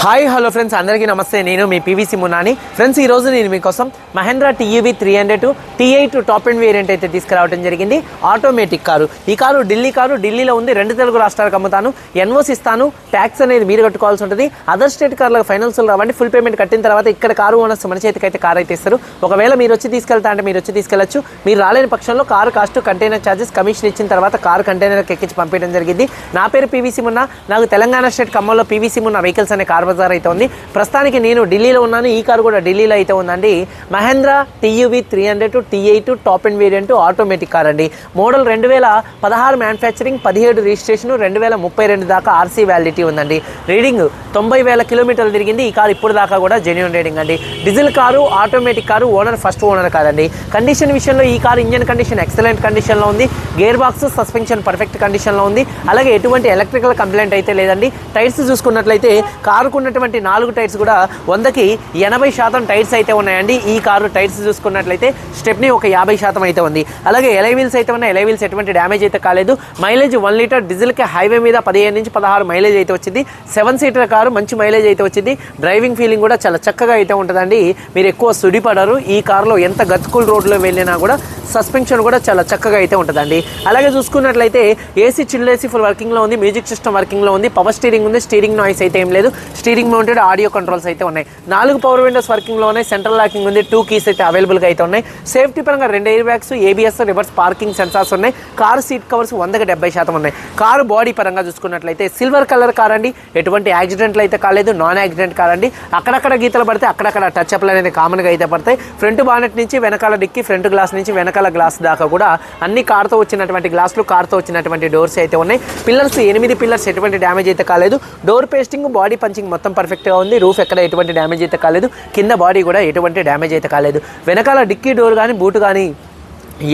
Hi hello friends అందరికీ నమస్తే. నేను మీ పీవీసీ మున్నాని ఫ్రెండ్స్ ఈ రోజు నేను మీకోసం Mahindra TUV three hundred T eight top and variant అయితే తీసుకురావడం జరిగింది. Automatic car. ఈ కారు ఢిల్లీ కారు. ఢిల్లీలో ఉంది. రెండు తెలుగు రాష్ట్రాలకు అమ్ముతాను. ఎన్ఓస్ ఇస్తాను. ట్యాక్స్ అనేది మీరు కట్టుకోవాల్సి ఉంటుంది. అదర్ స్టేట్ కార్లకు ఫైనాన్స్ రావండి. ఫుల్ పేమెంట్ కట్టిన తర్వాత ఇక్కడ కారు ఓనర్స్ మన చేతికి అయితే కారు అయితే ఇస్తారు. ఒకవేళ మీరు వచ్చి తీసుకెళ్తా అంటే మీరు వచ్చి తీసుకెళ్ళచ్చు. మీరు రాలేని పక్షంలో car cost container charges commission ఇచ్చిన తర్వాత కారు కంటైనర్కి ఎక్కించి పంపించడం జరిగింది. నా పేరు పీవీసీ మున్నా నాకు తెలంగాణ స్టేట్ ఖమ్మంలో పీవీసీ మున్న వెహికల్స్ అనే కార్ బజార్ అయితే ఉంది ప్రస్తుతానికి నేను ఢిల్లీలో ఉన్నాను. ఈ కారు కూడా ఢిల్లీలో అయితే ఉందండి. Mahindra TUV three hundred T eight top and variant automatic car అండి. మోడల్ రెండు వేల పదహారు మ్యానుఫ్యాక్చరింగ్ పదిహేడు రిజిస్ట్రేషన్ రెండు వేల ముప్పై రెండు దాకా ఆర్సీ వ్యాలిడిటీ ఉందండి. రీడింగ్ తొంభై వేల కిలోమీటర్లు తిరిగింది. ఈ కారు ఇప్పుడు దాకా కూడా జెన్యున్ రీడింగ్ అండి. Diesel car automatic car owner first owner కాదండి కండిషన్ విషయంలో ఈ కారు ఇంజన్ కండిషన్ ఎక్సలెంట్ కండిషన్లో ఉంది. గేర్ బాక్స్ సస్పెన్షన్ పర్ఫెక్ట్ కండిషన్లో ఉంది. అలాగే ఎటువంటి ఎలక్ట్రికల్ కంప్లైంట్ అయితే లేదండి. టైర్స్ చూసుకున్నట్లయితే కారు ఉన్నటువంటి నాలుగు టైర్స్ కూడా వందకి ఎనభై శాతం టైర్స్ అయితే ఉన్నాయండి. ఈ కారు టైర్స్ చూసుకున్నట్లయితే స్టెప్ని ఒక యాభై శాతం అయితే ఉంది. అలాగే ఎలై వీల్స్ అయితే ఉన్నాయి. ఎలై వీల్స్ ఎటువంటి డ్యామేజ్ అయితే కాలేదు. మైలేజ్ వన్ లీటర్ డీజిల్కి హైవే మీద పదిహేను నుంచి పదహారు మైలేజ్ అయితే వచ్చింది. సెవెన్ సీటర్ కారు మంచి మైలేజ్ అయితే వచ్చింది. డ్రైవింగ్ ఫీలింగ్ కూడా చాలా చక్కగా అయితే ఉంటుందండి. మీరు ఎక్కువ సుడిపడరు. ఈ కారులో ఎంత గతుకుల్ రోడ్లో వెళ్ళినా కూడా సస్పెన్షన్ కూడా చాలా చక్కగా అయితే ఉంటుందండి. అలాగే చూసుకున్నట్లయితే ఏసీ చిల్ ఏసీ ఫుల్ వర్కింగ్లో ఉంది. మ్యూజిక్ సిస్టమ్ వర్కింగ్లో ఉంది. పవర్ స్టీరింగ్ ఉంది. స్టీరింగ్ నాయిస్ అయితే ఏం లేదు. స్టీరింగ్ మౌంటెడ్ ఆడియో కంట్రోల్స్ అయితే ఉన్నాయి. నాలుగు పవర్ విండోస్ వర్కింగ్లో ఉన్నాయి సెంట్రల్ లాకింగ్ ఉంది టూ కీస్ అయితే అవైలబుల్గా అయితే ఉన్నాయి. సేఫ్టీ పరంగా రెండు air bags ABS reverse parking sensors ఉన్నాయి. కారు సీట్ కవర్స్ వందకి డెబ్బై శాతం ఉన్నాయి. కారు బాడీ పరంగా చూసుకున్నట్లయితే సిల్వర్ కలర్ కార్ అండి. ఎటువంటి యాక్సిడెంట్లు అయితే కాలేదు నాన్ యాక్సిడెంట్ కార్ అండి. అక్కడక్కడ గీతలు పడితే అక్కడక్కడ టచ్ అప్లు అనేది కామన్గా అయితే పడతాయి. ఫ్రంట్ బానెట్ నుంచి వెనకాల డిక్కి ఫ్రంట్ గ్లాస్ నుంచి వెనకాల గ్లాస్ దాకా కూడా అన్ని కార్తో వచ్చినటువంటి గ్లాసులు కార్తో వచ్చినటువంటి డోర్స్ అయితే ఉన్నాయి. పిల్లర్స్ ఎనిమిది పిల్లర్స్ ఎటువంటి డ్యామేజ్ అయితే కాలేదు. డోర్ పేస్టింగ్ బాడీ పంచింగ్ మొత్తం పర్ఫెక్ట్గా ఉంది. రూఫ్ ఎక్కడ ఎటువంటి డ్యామేజ్ అయితే కాలేదు. కింద బాడీ కూడా ఎటువంటి డ్యామేజ్ అయితే కాలేదు. వెనకాల డిక్కీ డోర్ కానీ బూట్ కానీ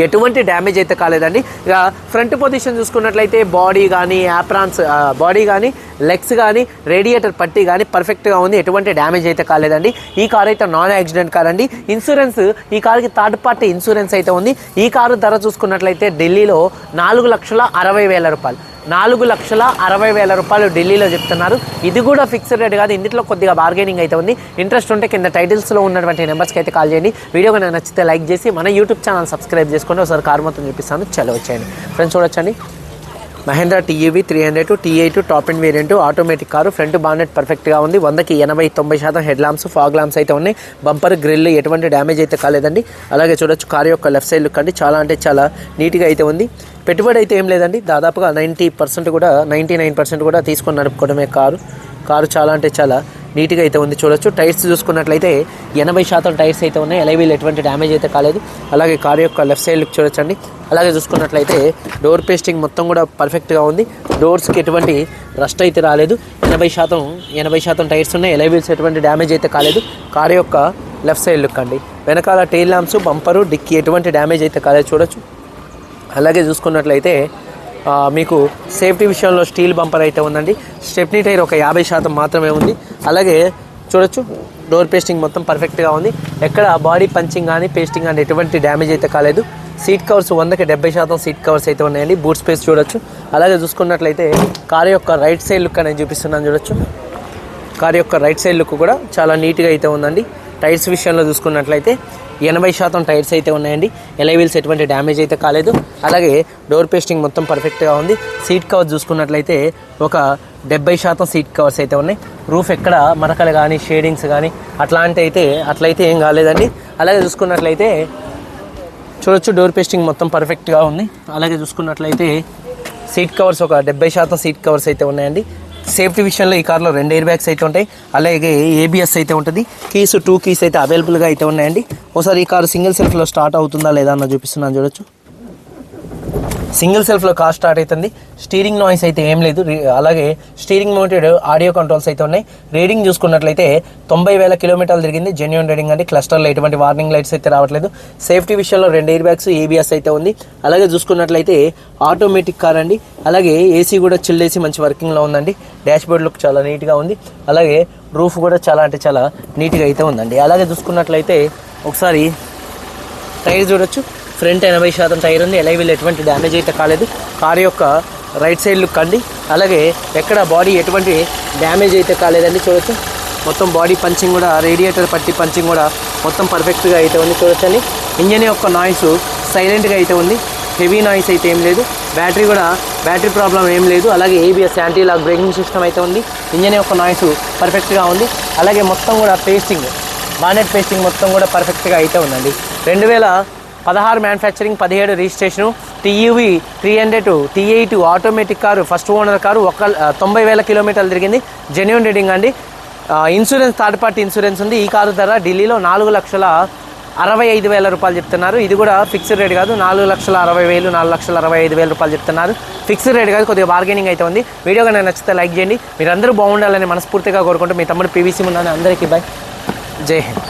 ఎటువంటి డ్యామేజ్ అయితే కాలేదండి. ఇక ఫ్రంట్ పొజిషన్ చూసుకున్నట్లయితే బాడీ కానీ యాప్రాన్స్ బాడీ కానీ లెగ్స్ కానీ రేడియేటర్ పట్టి కానీ పర్ఫెక్ట్గా ఉంది. ఎటువంటి డ్యామేజ్ అయితే కాలేదండి. ఈ కార్ అయితే నాన్ యాక్సిడెంట్ కార్ అండి. ఇన్సూరెన్స్ ఈ కార్కి థర్డ్ పార్టీ ఇన్సూరెన్స్ అయితే ఉంది. ఈ కారు ధర చూసుకున్నట్లయితే ఢిల్లీలో నాలుగు లక్షల అరవై వేల రూపాయలు. నాలుగు లక్షల అరవై వేల రూపాయలు ఢిల్లీలో చెప్తున్నారు. ఇది కూడా ఫిక్స్డ్ రేట్ కాదు ఇందులో కొద్దిగా బార్గెనింగ్ అయితే ఉంది. ఇంట్రెస్ట్ ఉంటే కింద టైటిల్స్లో ఉన్నటువంటి నెంబర్స్కి అయితే కాల్ చేయండి. వీడియో కనుక నచ్చితే లైక్ చేసి మన యూట్యూబ్ ఛానల్ సబ్స్క్రైబ్ చేసుకోండి. ఒకసారి కార్ మొత్తం చూపిస్తాను. చలో వచ్చేయండి. ఫ్రెండ్స్ చూడొచ్చండి. Mahindra TUV three hundred T eight top and variant automatic car front bonnet పర్ఫెక్ట్గా ఉంది. వందకి ఎనభై తొంభై శాతం హెడ్ ల్యాంప్స్ ఫాగ్ ల్యాంప్స్ అయితే ఉన్నాయి. బంపర్ గ్రిల్ ఎటువంటి డ్యామేజ్ అయితే కాలేదండి. అలాగే చూడొచ్చు కారు యొక్క లెఫ్ట్ సైడ్ లుక్ అండి. చాలా అంటే చాలా నీట్గా అయితే ఉంది. పెట్టుబడి అయితే ఏం లేదండి. దాదాపుగా నైంటీ పర్సెంట్ కూడా నైంటీ నైన్ పర్సెంట్ కూడా తీసుకొని నడుపుకోవడమే కారు. కారు చాలా అంటే చాలా నీట్గా అయితే ఉంది చూడొచ్చు. టైర్స్ చూసుకున్నట్లయితే ఎనభై శాతం టైర్స్ అయితే ఉన్నాయి. ఎలవీలు ఎటువంటి డ్యామేజ్ అయితే కాలేదు. అలాగే కారు యొక్క లెఫ్ట్ సైడ్ చూడొచ్చండి. అలాగే చూసుకున్నట్లయితే డోర్ పేస్టింగ్ మొత్తం కూడా పర్ఫెక్ట్గా ఉంది. డోర్స్కి ఎటువంటి రస్ట్ అయితే రాలేదు. ఎనభై శాతం ఎనభై శాతం టైర్స్ ఉన్నాయి. ఎలవీల్స్ ఎటువంటి డ్యామేజ్ అయితే కాలేదు. కారు యొక్క లెఫ్ట్ సైడ్ లుక్ అండి. వెనకాల టైల్ ల్యాంప్స్ బంపరు డిక్కీ ఎటువంటి డ్యామేజ్ అయితే కాలేదు. చూడొచ్చు. అలాగే చూసుకున్నట్లయితే మీకు సేఫ్టీ విషయంలో స్టీల్ బంపర్ అయితే ఉందండి. స్టెప్నీ టైర్ ఒక యాభై శాతం మాత్రమే ఉంది. అలాగే చూడొచ్చు డోర్ పేస్టింగ్ మొత్తం పర్ఫెక్ట్గా ఉంది. ఎక్కడ బాడీ పంచింగ్ కానీ పేస్టింగ్ కానీ ఎటువంటి డ్యామేజ్ అయితే కాలేదు. సీట్ కవర్స్ వందకి డెబ్బై శాతం సీట్ కవర్స్ అయితే ఉన్నాయండి. బూట్ స్పేస్ చూడొచ్చు. అలాగే చూసుకున్నట్లయితే కార్ యొక్క రైట్ సైడ్ లుక్ అనేది చూపిస్తున్నాను చూడొచ్చు. కార్ యొక్క రైట్ సైడ్ లుక్ కూడా చాలా నీట్గా అయితే ఉందండి. టైర్స్ విషయంలో చూసుకున్నట్లయితే ఎనభై శాతం టైర్స్ అయితే ఉన్నాయండి. ఎలైవీల్స్ ఎటువంటి డ్యామేజ్ అయితే కాలేదు. అలాగే డోర్ పేస్టింగ్ మొత్తం పర్ఫెక్ట్గా ఉంది. సీట్ కవర్ చూసుకున్నట్లయితే ఒక డెబ్బై శాతం సీట్ కవర్స్ అయితే ఉన్నాయి. రూఫ్ ఎక్కడ మరకలు కానీ షేడింగ్స్ కానీ అట్లాంటి అయితే అట్లయితే ఏం కాలేదండి. అలాగే చూసుకున్నట్లయితే చూడొచ్చు డోర్ పేస్టింగ్ మొత్తం పర్ఫెక్ట్గా ఉంది. అలాగే చూసుకున్నట్లయితే సీట్ కవర్స్ ఒక డెబ్బై శాతం సీట్ కవర్స్ అయితే ఉన్నాయండి. సేఫ్టీ విషయంలో ఈ కార్లో రెండు ఎయిర్ బ్యాగ్స్ అయితే ఉంటాయి అలాగే ఏబిఎస్ అయితే ఉంటుంది. కీస్ టూ కీస్ అయితే అవైలబుల్గా అయితే ఉన్నాయండి. ఒకసారి ఈ కారు సింగిల్ సెల్ఫ్లో స్టార్ట్ అవుతుందా లేదా అన్న చూపిస్తున్నాను చూడొచ్చు. సింగిల్ సెల్ఫ్లో కార్ స్టార్ట్ అవుతుంది. స్టీరింగ్ నాయిస్ అయితే ఏం లేదు. అలాగే స్టీరింగ్ మౌంటెడ్ ఆడియో కంట్రోల్స్ అయితే ఉన్నాయి. రీడింగ్ చూసుకున్నట్లయితే తొంభై వేల కిలోమీటర్లు తిరిగింది. జెన్యున్ రీడింగ్ అండి. క్లస్టర్లో ఎటువంటి వార్నింగ్ లైట్స్ అయితే రావట్లేదు. సేఫ్టీ విషయంలో రెండు ఎయిర్ బ్యాగ్స్ ఏబిఎస్ అయితే ఉంది. అలాగే చూసుకున్నట్లయితే ఆటోమేటిక్ కార్ అండి. అలాగే ఏసీ కూడా చిల్ ఏసీ మంచి వర్కింగ్లో ఉందండి. డాష్ బోర్డ్ లుక్ చాలా నీట్గా ఉంది. అలాగే రూఫ్ కూడా చాలా అంటే చాలా నీట్గా అయితే ఉందండి. అలాగే చూసుకున్నట్లయితే ఒకసారి టైర్ చూడొచ్చు. ఫ్రంట్ ఎనభై శాతం టైర్ ఉంది. ఎలై వీళ్ళు ఎటువంటి డ్యామేజ్ అయితే కాలేదు. కార్ యొక్క రైట్ సైడ్ లుక్ అండి. అలాగే ఎక్కడ బాడీ ఎటువంటి డ్యామేజ్ అయితే కాలేదండి చూడొచ్చు. మొత్తం బాడీ పంచింగ్ కూడా రేడియేటర్ పట్టి పంచింగ్ కూడా మొత్తం పర్ఫెక్ట్గా అయితే ఉంది చూడొచ్చండి. ఇంజన్ యొక్క నాయిస్ సైలెంట్గా అయితే ఉంది. హెవీ నాయిస్ అయితే ఏం లేదు. బ్యాటరీ కూడా బ్యాటరీ ప్రాబ్లం ఏం లేదు. అలాగే ABS anti lock braking system అయితే ఉంది. ఇంజన్ యొక్క నాయిస్ పర్ఫెక్ట్గా ఉంది. అలాగే మొత్తం కూడా పేస్టింగ్ బానెట్ పేస్టింగ్ మొత్తం కూడా పర్ఫెక్ట్గా అయితే ఉందండి. రెండు వేల పదహారు మ్యానుఫ్యాక్చరింగ్ పదిహేడు registration TUV three hundred T two automatic car first owner car ఒక తొంభై వేల కిలోమీటర్లు తిరిగింది. జెన్యున్ రీడింగ్ అండి. ఇన్సూరెన్స్ థర్డ్ పార్టీ ఇన్సూరెన్స్ ఉంది. ఈ కారు ధర ఢిల్లీలో నాలుగు లక్షల అరవై ఐదు వేల రూపాయలు చెప్తున్నారు. ఇది కూడా ఫిక్స్డ్ రేట్ కాదు. నాలుగు లక్షల అరవై వేలు నాలుగు లక్షల అరవై ఐదు వేల రూపాయలు చెప్తున్నారు. ఫిక్స్డ్ రేట్ కాదు కొద్దిగా బార్గెనింగ్ అయితే ఉంది. వీడియో కానీ నచ్చితే లైక్ చేయండి. మీరందరూ బాగుండాలని మనస్ఫూర్తిగా కోరుకుంటూ మీ తమ్ముడు పీవీసీ ఉన్నాను అందరికీ బాయ్ జై హింద్.